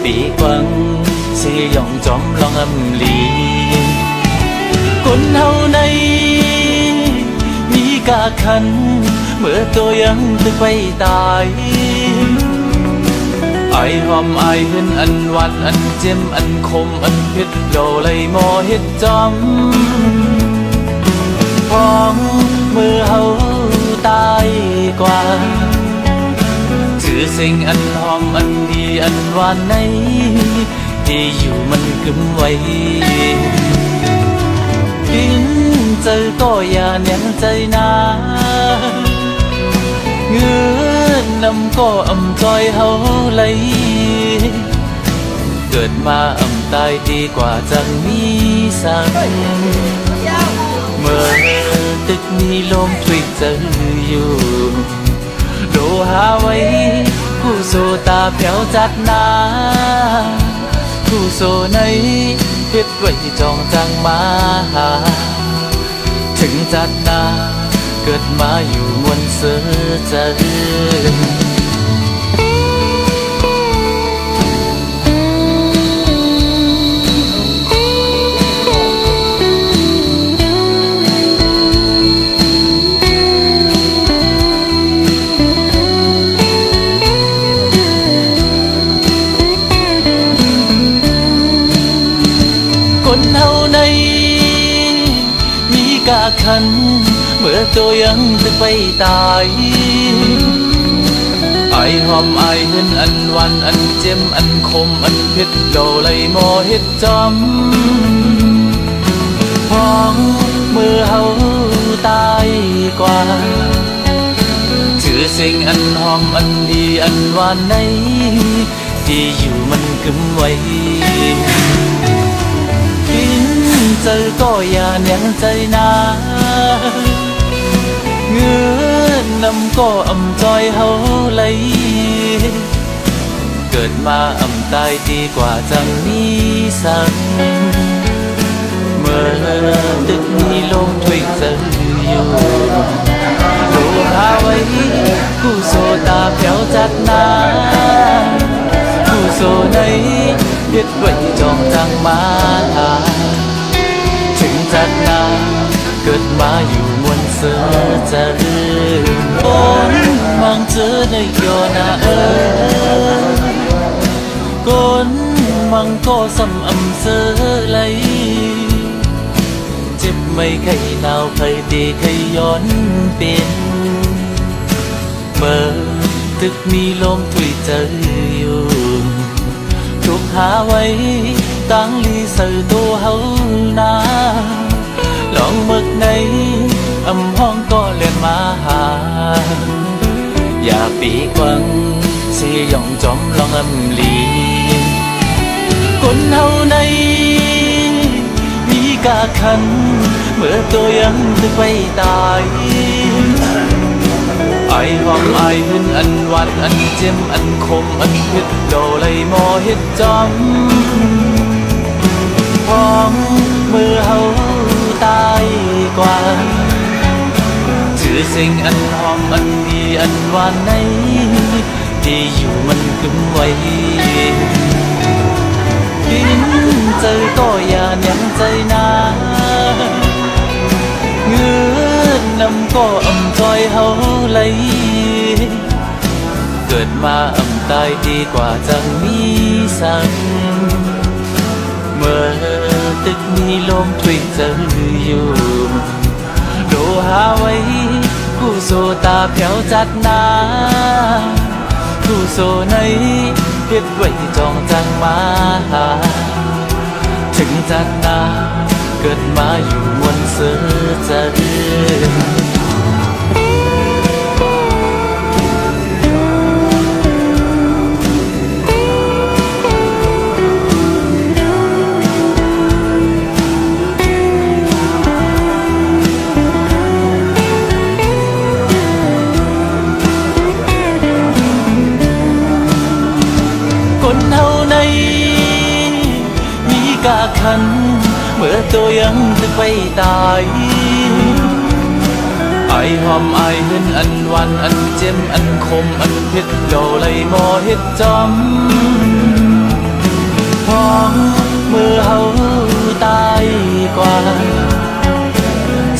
นเป็นเมื่อตึกมีกหาไว้ตั้งเฮานาลอหอมาหาอย่าปีกวังเสียยองจอมลองอำลีคนเฮาในมีกาคัน เมื่อตัวยังตึกไปตายไอหอมไอเห็นอันวานอันเจ็มอันคมอันเผ็ดโลเลยมอเฮ็ดจอมพองมือเฮาตายกว่าชื่อสิ่งอันหอมอัน วันหวานในที่อยู่มันกึมไว้ กินเจอก็อย่าเนียงใจนาเงือนำก็อำจอยเฮาไหลเกิดมาอำตายดีกว่าจังมีสังเมื่อตึกมีลมทวิเจออยู่โดหาไว้ ผู้โซตาแผ่วจัดนาผู้โซในเฮ็ดไว้จองจังมาหา ถึงจัดนาเกิดมาอยู่มวนเสือจะเจอ คันเมื่อตัวยังตึกไปตายไอหอมไอเห็นอันวันอันเจ็มอันคมอันเผ็ดโลเลยมอเฮ็ดจอมพองมือเฮาตายกว่าชื่อสิ่งอันหอมอันดีอันหวานในที่อยู่มันกึมไว้ เจอก็อย่าเนียงใจนาเงือนนำก็อำจอยเฮาไหลเกิดมาอำตายดีกว่าจังมีสังเมื่อตึกมีลมทวิเจออยู่ดูหาไว้ผู้โซตาแผ่วจัดนาผู้โซในเฮ็ดไว้จองจังมาหา มาอยู่มวนเสือเจอโอนมังเจอในยอนาเออคนมังก็สำอำเสือไหลเจ็บไม่เคยหนาวเคยตีเคยย้อนเป็นเมื่อตึกมีลมถุยเจออยู่ถูกหาไว้ตั้งลีใส่ตัวเฮา อย่าปีกวังเสียยองจอมลองอำลีคนเฮาในมีกาคัน เมื่อตัวยังตึกไปตายไอหอมไอเห็นอันวานอันเจ็มอันคมอันเผ็ดโลเลยมอเฮ็ดจอมพองมือเฮาตายกว่า เสิ่งอันหอมอันดีอันหวานในที่อยู่มันกึมไว้กินเจอก็อย่าเนียงใจนาเงือนนำก็อ่ำจอยเฮาไหลเกิดมาอ่ำตายดีกว่าจังมีสังเมื่อตึกมีลมทวิเจออยู่โดหาไว้ ผู้โซตาแผ่วจัดนาผู้โซในเฮ็ดไว้จองจังมาหา ถึงจัดนาเกิดมาอยู่มวนเสือเจอ คัน เมื่อตัวยังตึกไปตายไอหอมไอเห็นอันวันอันเจ็มอันคมอันเผ็ดโลเลยมอเฮ็ดจอมพอเมื่อเฮาตายกว่า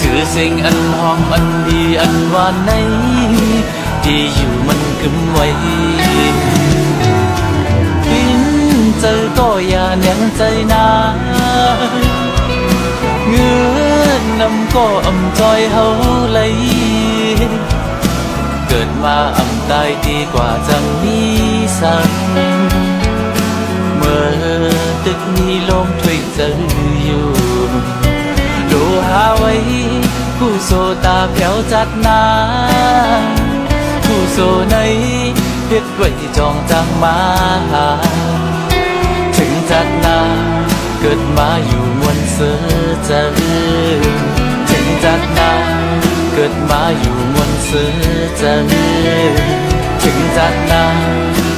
ชื่อสิ่งอันหอมอันดีอันหวานในที่อยู่มันกึมไว้บินเจอก็อย่าแน่งใจนาำก็อำจอยเฮาไหลเกิดมาอำตายดีกว่าจังมีสังเมื่อตึกนี้ลมถวยเจออยู่ดูหาไว้ผู้โซตาแผ่วจัดนาผู้โซในเฮ็ดไว้จองจังมาหาถึงจัดนาเกิดมาอยู่มวลเสือจอถึง จัดหนาเกิดมาอยู่มวลเสือเจอถึงจัดหนา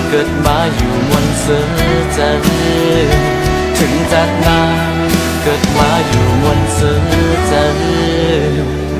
เกิดมาอยู่มวลเสือเจอถึงจัดหนาเกิดมาอยู่มวลเสือเจอ